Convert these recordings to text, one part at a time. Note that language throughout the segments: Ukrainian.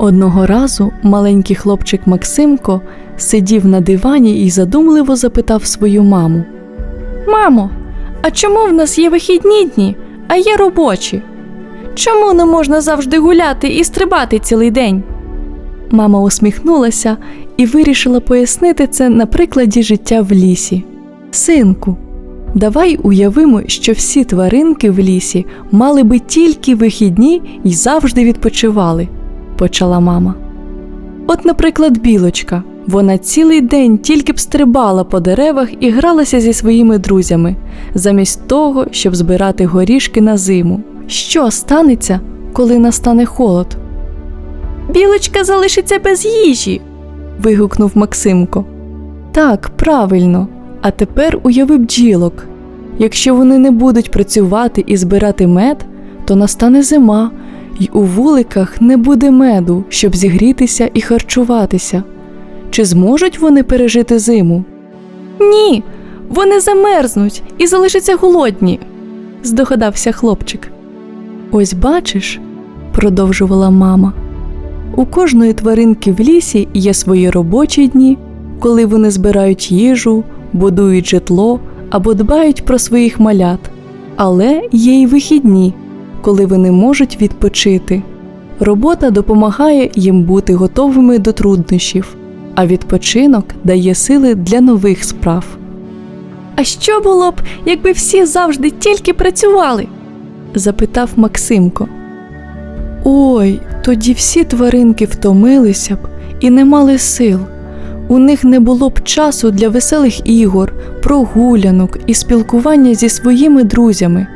Одного разу маленький хлопчик Максимко сидів на дивані і задумливо запитав свою маму: Мамо, а чому в нас є вихідні дні, а є робочі? Чому не можна завжди гуляти і стрибати цілий день? Мама усміхнулася і вирішила пояснити це на прикладі життя в лісі. Синку, давай уявимо, що всі тваринки в лісі мали би тільки вихідні і завжди відпочивали, почала мама. От, наприклад, білочка. Вона цілий день тільки б стрибала по деревах і гралася зі своїми друзями, замість того, щоб збирати горішки на зиму. Що станеться, коли настане холод? Білочка залишиться без їжі. вигукнув Максимко. Так, правильно. А тепер уяви бджілок. Якщо вони не будуть працювати і збирати мед, то настане зима, й у вуликах не буде меду, щоб зігрітися і харчуватися. Чи зможуть вони пережити зиму? Ні, вони замерзнуть і залишаться голодні, здогадався хлопчик. Ось бачиш, продовжувала мама. У кожної тваринки в лісі є свої робочі дні, коли вони збирають їжу, будують житло або дбають про своїх малят. Але є й вихідні, коли вони можуть відпочити. Робота допомагає їм бути готовими до труднощів, а відпочинок дає сили для нових справ. А що було б, якби всі завжди тільки працювали? запитав Максимко. Ой, тоді всі тваринки втомилися б і не мали сил. У них не було б часу для веселих ігор, прогулянок і спілкування зі своїми друзями.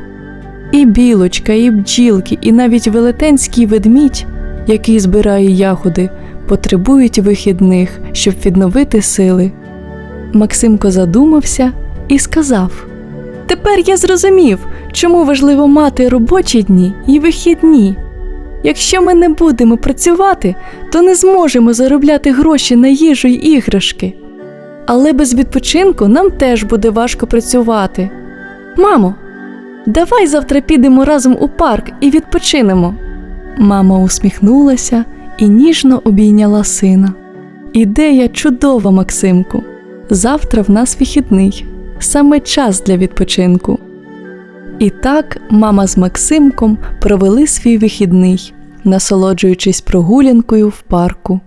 І білочка, і бджілки, і навіть велетенський ведмідь, який збирає ягоди, потребують вихідних, щоб відновити сили. Максимко задумався і сказав: Тепер я зрозумів, чому важливо мати робочі дні і вихідні. Якщо ми не будемо працювати, то не зможемо заробляти гроші на їжу й іграшки. Але без відпочинку нам теж буде важко працювати. Мамо, давай завтра підемо разом у парк і відпочинемо. Мама усміхнулася і ніжно обійняла сина. Ідея чудова, Максимку. Завтра в нас вихідний, саме час для відпочинку. І так мама з Максимком провели свій вихідний, насолоджуючись прогулянкою в парку.